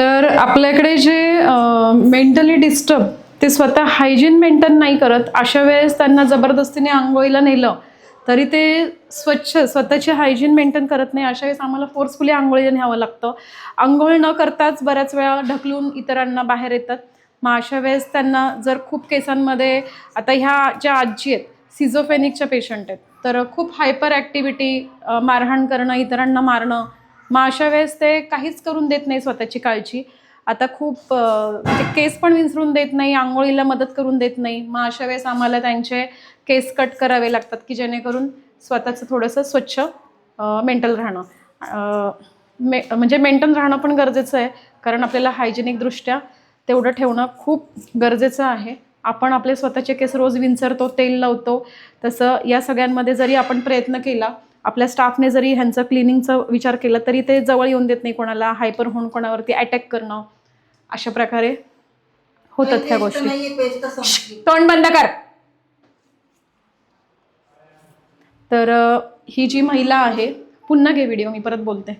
तर आपल्याकडे जे मेंटली डिस्टर्ब ते स्वतः हायजीन मेंटेन नाही करत अशा वेळेस त्यांना जबरदस्तीने आंघोळीला नेलं तरी ते स्वच्छ स्वतःची हायजीन मेंटेन करत नाही अशा वेळेस आम्हाला फोर्सफुली आंघोळीला न्यावं लागतं. आंघोळ न करताच बऱ्याच वेळा ढकलून इतरांना बाहेर येतात. मग अशा वेळेस त्यांना जर खूप केसांमध्ये आता ह्या ज्या आजी आहेत सिझोफेनिकच्या पेशंट आहेत तर खूप हायपर ॲक्टिव्हिटी मारहाण करणं इतरांना मारणं मग अशा वेळेस ते काहीच करून देत नाही स्वतःची काळजी. आता खूप म्हणजे केस पण विसरून देत नाही आंघोळीला मदत करून देत नाही. मग अशा वेळेस आम्हाला त्यांचे केस कट करावे लागतात की जेणेकरून स्वतःचं थोडंसं स्वच्छ मेंटल राहणं. मे म्हणजे मेंटेन राहणं पण गरजेचं आहे. कारण आपल्याला हायजेनिकदृष्ट्या तेवढं ठेवणं खूप गरजेचं आहे. आपण आपले स्वतःचे केस रोज विंचरतो तेल लावतो. तसं या सगळ्यांमध्ये जरी आपण प्रयत्न केला आपल्या स्टाफने जरी ह्यांचं क्लिनिंगचा विचार केला तरी ते जवळ येऊन देत नाही कोणाला हायपर होऊन कोणावरती अटॅक करणं. अशा प्रकारे होतात ह्या गोष्टी. तोंड बंद कर. तर ही जी महिला आहे पुन्हा घे व्हिडिओ मी परत बोलते.